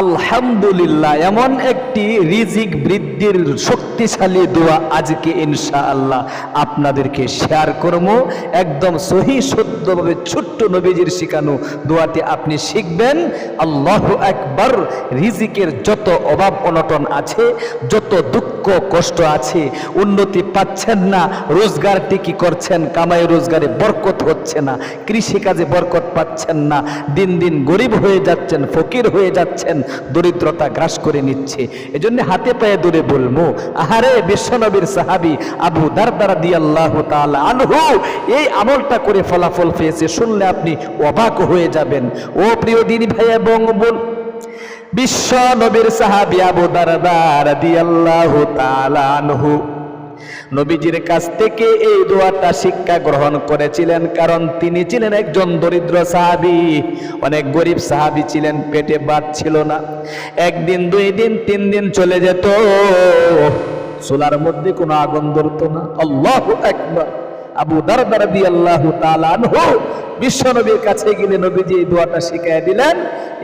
আলহামদুলিল্লাহ, এমন একটি রিজিক বৃদ্ধির শক্তিশালী দোয়া আজকে ইনশাআল্লাহ আপনাদেরকে শেয়ার করব। একদম সহি শুদ্ধভাবে ছোট্ট নবীজির শিখানো দোয়াটি আপনি শিখবেন। আল্লাহ একবার রিজিকের যত অভাব অনটন আছে, যত দুঃখ কষ্ট আছে, উন্নতি পাচ্ছেন না, রোজগারটি কি করছেন, কামাই রোজগারে বরকত হচ্ছে না, কৃষিকাজে বরকত পাচ্ছেন না, দিন দিন গরিব হয়ে যাচ্ছেন, ফকির হয়ে যাচ্ছেন দরিদ্রতা গ্রাস করে নিচ্ছে। এজন্য হাতে পায়ে দূরে বলব আহারে বিশ্বনবীর সাহাবি আবু দারদারা দি আল্লাহ আনহু, এই আমলটা করে ফলাফল পেয়েছে, শুনলে আপনি অবাক হয়ে যাবেন। ও প্রিয় দিনী ভাই এবং বোন বিশ্ব নবীর সাহাবি আবু দারদার দি আল্লাহ আনহু নবীজির কাছ থেকে এই দোয়াটা শিক্ষা গ্রহণ করেছিলেন, কারণ তিনি ছিলেন একজন দরিদ্র সাহাবি। অনেক গরিব সাহাবি ছিলেন, পেটে বাদ ছিল না। একদিন, দুই দিন, তিন দিন চলে যেত। চুলার মধ্যে কোনো আগুন ধরতো না। আল্লাহ একবার আবু দারদার দি আল্লাহ বিশ্ব নবীর কাছে গেলে নবীজি এই দোয়াটা শিখাই দিলেন।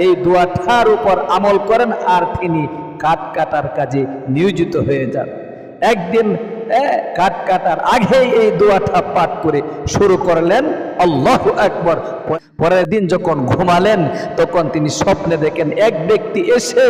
এই দোয়াটার উপর আমল করেন আর তিনি কাঠ কাটার কাজে নিয়োজিত হয়ে যান। একদিন কাঠ কাটার আগে এই দোয়াটা পাঠ করে শুরু করলেন। আল্লাহ একবার পরের দিন যখন ঘুমালেন, তখন তিনি স্বপ্নে দেখেন এক ব্যক্তি এসে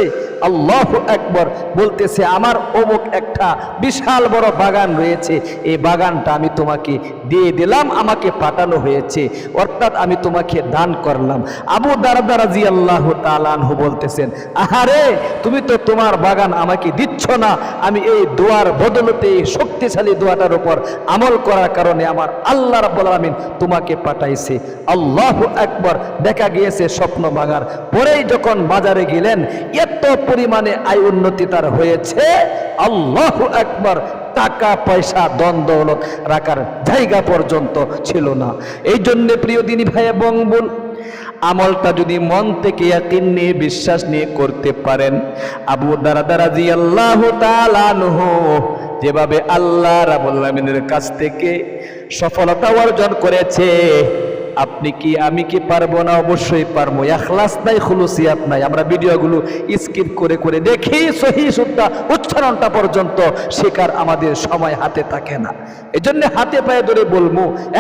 আল্লাহ একবার বলতেছে, আমার অমুক একটা বিশাল বড় বাগান রয়েছে। এই বাগানটা আমি তোমাকে দিয়ে দিলাম, আমাকে পাঠানো হয়েছে। অর্থাৎ আমি তোমাকে দান করলাম। আবু দারদারাজি আল্লাহ তালানহু বলতেছেন, আহারে, তুমি তো তোমার বাগান আমাকে দিচ্ছ না। আমি এই দোয়ার বদলতে শক্তিশালী দোয়াটার উপর আমল করার কারণে আমার আল্লাহ রাব্বুল আলামিন তোমাকে পাঠাইছে। আল্লাহ একবার দেখা গিয়েছে স্বপ্ন ভাঙার পরেই যখন বাজারে গেলেন, এত পরিমাণে আয় উন্নতি তার হয়েছে। আল্লাহ একবার টাকা, পয়সা দ্বন্দ্ব দৌলত রাখার জায়গা পর্যন্ত ছিল না। এই জন্যে প্রিয় দিনী ভাই বোন আমলটা যদি মন থেকে ইয়াকিন নিয়ে বিশ্বাস নিয়ে করতে পারেন। আবু দারাদারাজি আল্লাহ তালানহু যেভাবে আল্লাহ রাবুল কাছ থেকে সফলতা অর্জন করেছে আপনি কি আমি কি পারব না? অবশ্যই পারব। এখলাস নাই, খুলুসিয়াত নাই। আমরা ভিডিওগুলো স্কিপ করে করে দেখি, সহি শুদ্ধা উচ্চারণটা পর্যন্ত শেখার আমাদের সময় হাতে থাকে না। এই জন্য হাতে পায়ে ধরে বলব,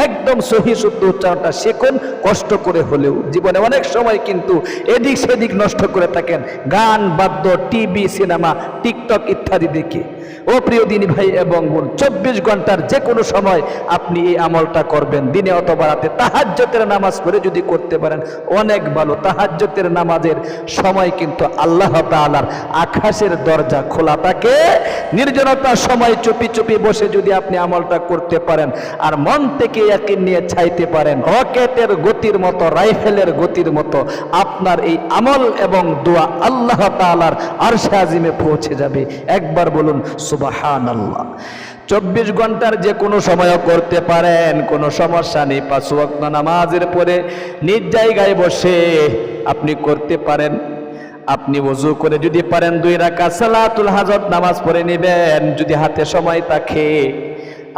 একদম সহি শুদ্ধ উচ্চারণটা শেখুন, কষ্ট করে হলেও। জীবনে অনেক সময় কিন্তু এদিক সেদিক নষ্ট করে থাকেন। গান, বাদ্য, টিভি, সিনেমা, টিকটক ইত্যাদি দেখে। ও প্রিয় দিনী ভাই এবং বোন, চব্বিশ ঘণ্টার যে কোনো সময় আপনি এই আমলটা করবেন, দিনে অথবা রাতে তাহাজ্যতের নামাজ পড়ে যদি করতে পারেন, অনেক ভালো। তাহাজ্যতের নামাজের সময় কিন্তু আল্লাহ তাআলার আকাশের দরজা খোলা থাকে। নির্জনতার সময় চুপি চুপি বসে যদি আপনি আমলটা করতে পারেন আর মন থেকে একই নিয়ে ছাইতে পারেন, রকেটের গতির মতো, রাইফেলের গতির মতো, আপনার এই আমল এবং দোয়া আল্লাহ তাআলার আরশে আজিমে পৌঁছে যাবে। একবার বলুন সুবাহান আল্লাহ চব্বিশ ঘণ্টার যে কোনো সময়ও করতে পারেন, কোনো সমস্যা নেই। পাঁচ ওয়াক্ত নামাজের পরে নিজ জায়গায় বসে আপনি করতে পারেন। আপনি ওযু করে যদি পারেন দুই রাকা সালাতুল হাজত নামাজ পড়ে নেবেন। যদি হাতে সময় থাকে,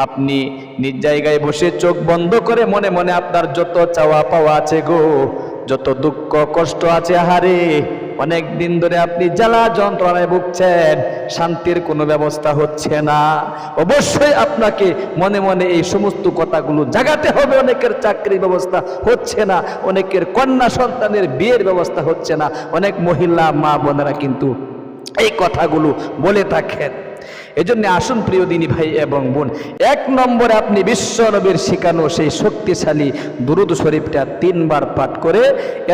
আপনি নিজ জায়গায় বসে চোখ বন্ধ করে মনে মনে আপনার যত চাওয়া পাওয়া আছে গো, যত দুঃখ কষ্ট আছে হারে অনেক দিন ধরে আপনি জ্বালা যন্ত্রণায় ভুগছেন, শান্তির কোনো ব্যবস্থা হচ্ছে না। অবশ্যই আপনাকে মনে মনে এই সমস্ত কথাগুলো জাগাতে হবে, অনেকের চাকরির ব্যবস্থা হচ্ছে না, অনেকের কন্যা সন্তানের বিয়ের ব্যবস্থা হচ্ছে না, অনেক মহিলা মা বোনেরা কিন্তু এই কথাগুলো বলে থাকেন। এজন্য আসুন প্রিয় দিনী ভাই এবং বোন, এক নম্বরে আপনি বিশ্ব নবীর শিখানো সেই শক্তিশালী দুরুদ শরীফটা তিনবার পাঠ করে,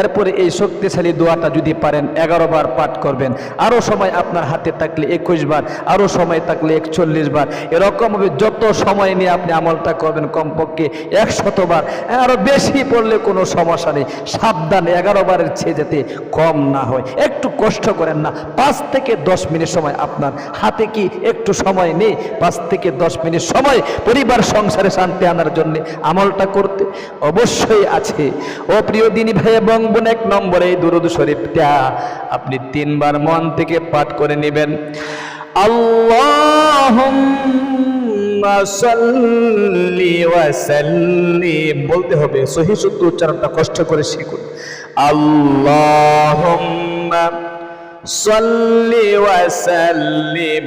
এরপরে এই শক্তিশালী দোয়াটা যদি পারেন এগারো বার পাঠ করবেন। আরও সময় আপনার হাতে থাকলে একুশ বার আরও সময় থাকলে একচল্লিশ বার এরকমভাবে যত সময় নিয়ে আপনি আমলটা করবেন কমপক্ষে একশতবার। আরও বেশি পড়লে কোনো সমস্যা নেই। সাবধান এগারো বারের চেয়ে যেতে কম না হয়। একটু কষ্ট করেন না। পাঁচ থেকে দশ মিনিট সময় আপনার হাতে কি একটু একটু সময় নেই, পাঁচ থেকে দশ মিনিট সময় পরিবার সংসারে শান্তি আনার জন্য আমলটা করতে অবশ্যই আছে। ও প্রিয় দিন ভাই এবং বোন, এক নম্বরে দুরুদ শরীফটা আপনি তিনবার মন থেকে পাঠ করে নেবেন। আল্লাহ বলতে হবে, সহি শুদ্ধ উচ্চারণটা কষ্ট করে শিখুন। আল্লাহ সাল্লি ওয়াসাল্লিম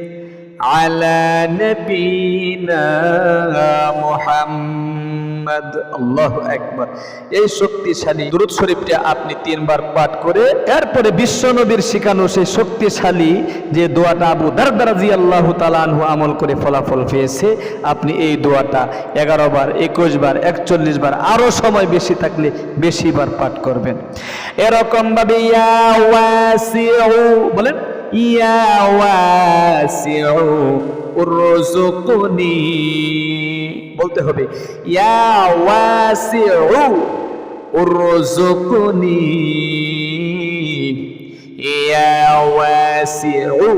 على نبينا محمد আল্লাহু আকবার এই শক্তিশালী দুরূদ শরীফটা আপনি তিনবার পাঠ করে এরপরে বিশ্ব নবীর শিখানো সেই শক্তিশালী যে দোয়াটা আবু দারদা রাদিয়াল্লাহু তাআলা আনহু আমল করে ফলাফল পেয়েছে আপনি এই দোয়াটা এগারো বার একুশ বার একচল্লিশ বার আরো সময় বেশি থাকলে বেশি বার পাঠ করবেন এরকম ভাবে ইয়া ওয়াসিউ বলেন ইয়া ওয়াসিউ উরজুকনি বলতে হবে, ইয়া ওয়াসিউ উরজুকনি ইয়া ওয়াসিউ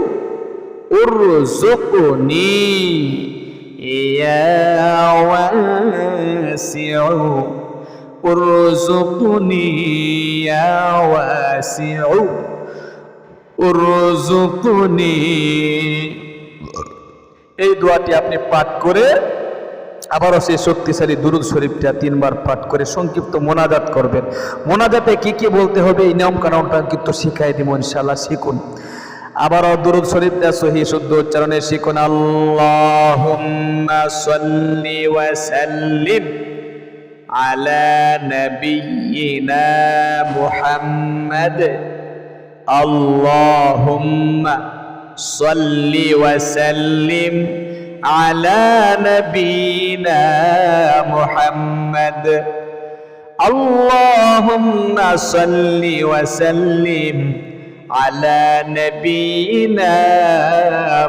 উরজুকনি ইয়া ওয়াসিউ উরজুকনি ইয়া ওয়াসিউ উরজুকনি এই দোয়াটি আপনি পাঠ করে আবারও সেই শক্তিশালী দুরুদ শরীফটা তিনবার পাঠ করে সংক্ষিপ্ত মোনাজাত করবেন। মোনাজাতে কি কি বলতে হবে এই নিয়ম কানুনটা কিন্তু শিখাই দিব ইনশাল্লাহ শিখুন। আবারও দুরুদ শরীফটা সহি শুদ্ধ উচ্চারণে শিখুন, আল্লাহুম্মা সাল্লি ওয়া সাল্লিম আলা নাবিয়িনা মুহাম্মাদ اللهم صل وسلم على نبينا محمد اللهم صل وسلم على نبينا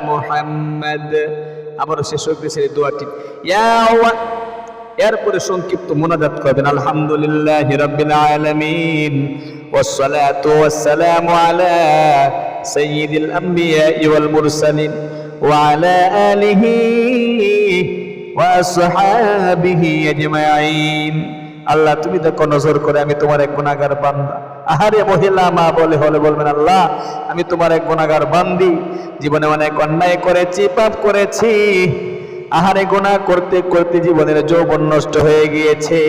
محمد আবার শেষ হয়েছে দোয়াটি ইয়া ওয়া এরপরে সংক্ষিপ্ত মোনাজাত করবেন আলহামদুলিল্লাহ রাব্বিল আলামিন والصلاة والسلام على سيد الأنبياء والمرسلين وعلى آله وأصحابه أجمعين আল্লাহ তুমি দেখো নজর করে আমি তোমার এক গুণাগার বান্দা আহারে মহিলা মা বলে হলে বলবেন আল্লাহ আমি তোমার এক গুণাগার বান্দি জীবনে অনেক অন্যায় করেছি পাপ করেছি আহারে গোনা করতে করতে জীবনের যৌবন নষ্ট হয়ে গিয়েছে।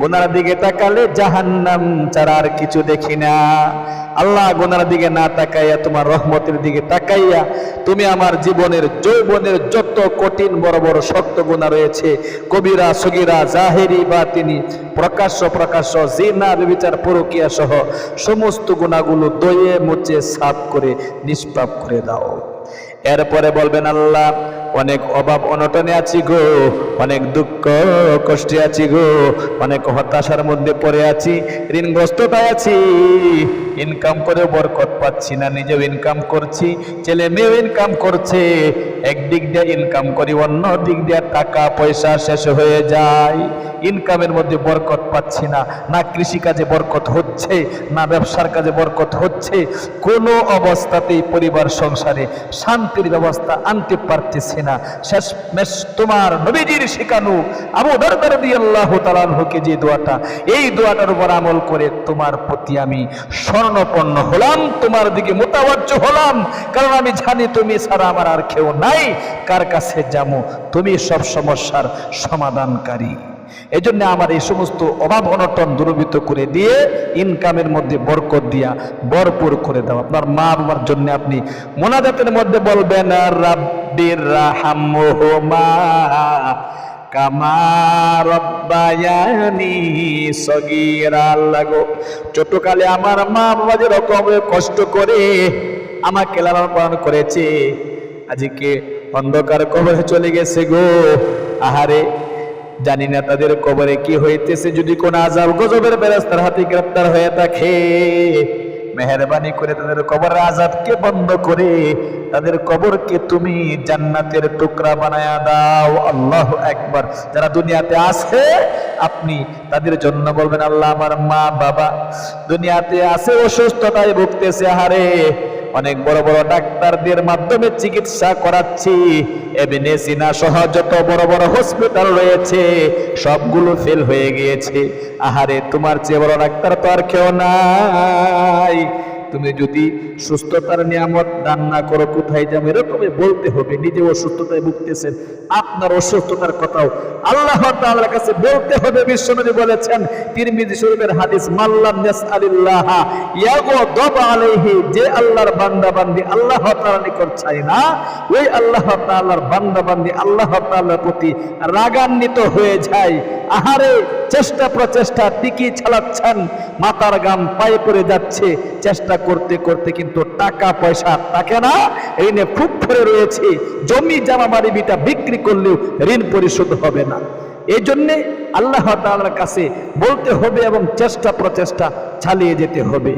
গোনার দিকে তাকালে জাহান্নাম ছাড়া আর কিছু দেখি না। আল্লাহ গোনার দিকে না তাকাইয়া তোমার রহমতের দিকে তাকাইয়া তুমি আমার জীবনের যৌবনের যত কঠিন, বড় বড়, শক্ত গুণা রয়েছে, কবিরা, সগিরা, জাহেরি বা তিনি প্রকাশ্য প্রকাশ্য, জিনা বিবিচার পরকিয়া সহ সমস্ত গুণাগুলো দয়ে মুচে সাফ করে, নিষ্পাপ করে দাও। এরপরে বলবেন, আল্লাহ, অনেক অভাব অনটনে আছি গো, অনেক দুঃখ কষ্টে আছি গো, অনেক হতাশার মধ্যে পড়ে আছি, ঋণগ্রস্ততায় আছি। ইনকাম করে বরকত পাচ্ছি না, নিজেও ইনকাম করছি, ছেলে মেয়েও ইনকাম করছে। একদিক দিয়ে ইনকাম করি, অন্য দিক দিয়ে টাকা পয়সা শেষ হয়ে যায়। ইনকামের মধ্যে বরকত পাচ্ছি না না কৃষিকাজে বরকত হচ্ছে, না ব্যবসার কাজে বরকত হচ্ছে। কোনো অবস্থাতেই পরিবার সংসারে শান্তির ব্যবস্থা আনতে পারতেছি না। শেষ মেশ তোমার নবীজির শিখানো আবু দরবার দিয়ে আল্লাহ তালানহুকে যে দোয়াটা, এই দোয়াটার উপর আমল করে তোমার প্রতি আমি স্বর্ণপন্ন হলাম, তোমার দিকে মোতাবাজ্য হলাম। কারণ আমি জানি তুমি ছাড়া আমার আর কেউ নাই। কার কাছে যাব? তুমি সব সমস্যার সমাধানকারী। এই জন্য আমার এই সমস্ত অভাব অনটন দূরীভূত করে দিয়ে ইনকামের মধ্যে বরকত দিয়া ভরপুর করে দাও। আপনার মা বাবার জন্য আপনি মোনাজাতের মধ্যে বলবেন, রাব্বির ছোটকালে আমার মা বাবা যেরকম কষ্ট করে আমাকে লালন পালন করেছে, আজকে অন্ধকার কবরে চলে গেছে গো। আহারে জানি না তাদের কবরে কি হইতেছে। যদি কোন আজাব গজবের বেরাস্তার হাতে গ্রেপ্তার হয়ে থাকে, মেহরবানি করে তাদের কবরের আজাদকে বন্ধ করে তাদের কবরকে তুমি জান্নাতের টুকরা বানায়া দাও। আল্লাহ একবার যারা দুনিয়াতে আছে, আপনি তাদের জন্য বলবেন, আল্লাহ আমার মা বাবা দুনিয়াতে আছে, অসুস্থতায় ভুগতেছে হারে অনেক বড় বড় ডাক্তারদের মাধ্যমে চিকিৎসা করাচ্ছি। এমনি সিনা সহ যত বড় বড় হসপিটাল রয়েছে, সবগুলো ফেল হয়ে গিয়েছে। আহারে, তোমার চেয়ে বড় ডাক্তার তো আর কেউ নাই। তুমি যদি সুস্থতার নিয়ামত দান না করো, কোথায় যাব? এরকমই বলতে হবে। নিজে অসুস্থতায় ভুগতেছেন। আপনার অসুস্থতার কথাও আল্লাহ তাআলার কাছে বলতে হবে। বিশ্বনবী বলেছেন, তিরমিজি শরীফের হাদিস মাল্লাম ইয়াসআলিল্লাহ ইয়াগদাব আলাইহি যে আল্লাহর বান্দা বান্দি আল্লাহ তাআলার নিকট চায় না, ওই আল্লাহ তাআলার বান্দা বান্দি আল্লাহ তাআলার প্রতি রাগান্বিত হয়ে যায়। আহারে, চেষ্টা প্রচেষ্টা, টিকি চালাচ্ছেন মাতার গাম পায়ে পড়ে যাচ্ছে, চেষ্টা করতে করতে কিন্তু টাকা, পয়সা থাকে না। ঋণে ফুপ ফরে রয়েছে। জমি, জামা, বাড়ি, বিটা বিক্রি করলেও ঋণ পরিশোধ হবে না। এই জন্যে আল্লাহ তালার কাছে বলতে হবে এবং চেষ্টা প্রচেষ্টা চালিয়ে যেতে হবে।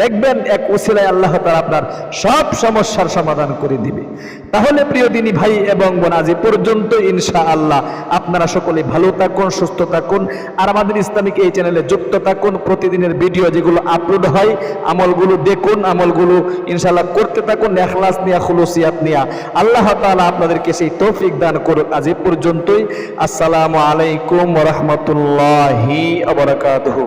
দেখবেন এক ওসিলায় আল্লাহ তাআলা আপনার সব সমস্যার সমাধান করে দিবে। তাহলে প্রিয় দিনী ভাই এবং বোন, আজ পর্যন্ত ইনশা আল্লাহ আপনারা সকলে ভালো থাকুন, সুস্থ থাকুন, আর আমাদের ইসলামিক এই চ্যানেলে যুক্ত থাকুন। প্রতিদিনের ভিডিও যেগুলো আপলোড হয়, আমলগুলো দেখুন, আমলগুলো ইনশাআল্লাহ করতে থাকুন। এখলাস নিয়া, খুলুসিয়াত নিয়া। আল্লাহ তাআলা আপনাদেরকে সেই তৌফিক দান করুক আজ পর্যন্তই। আসসালামু আলাইকুম রাহমাতুল্লাহি ওয়া বারাকাতুহু।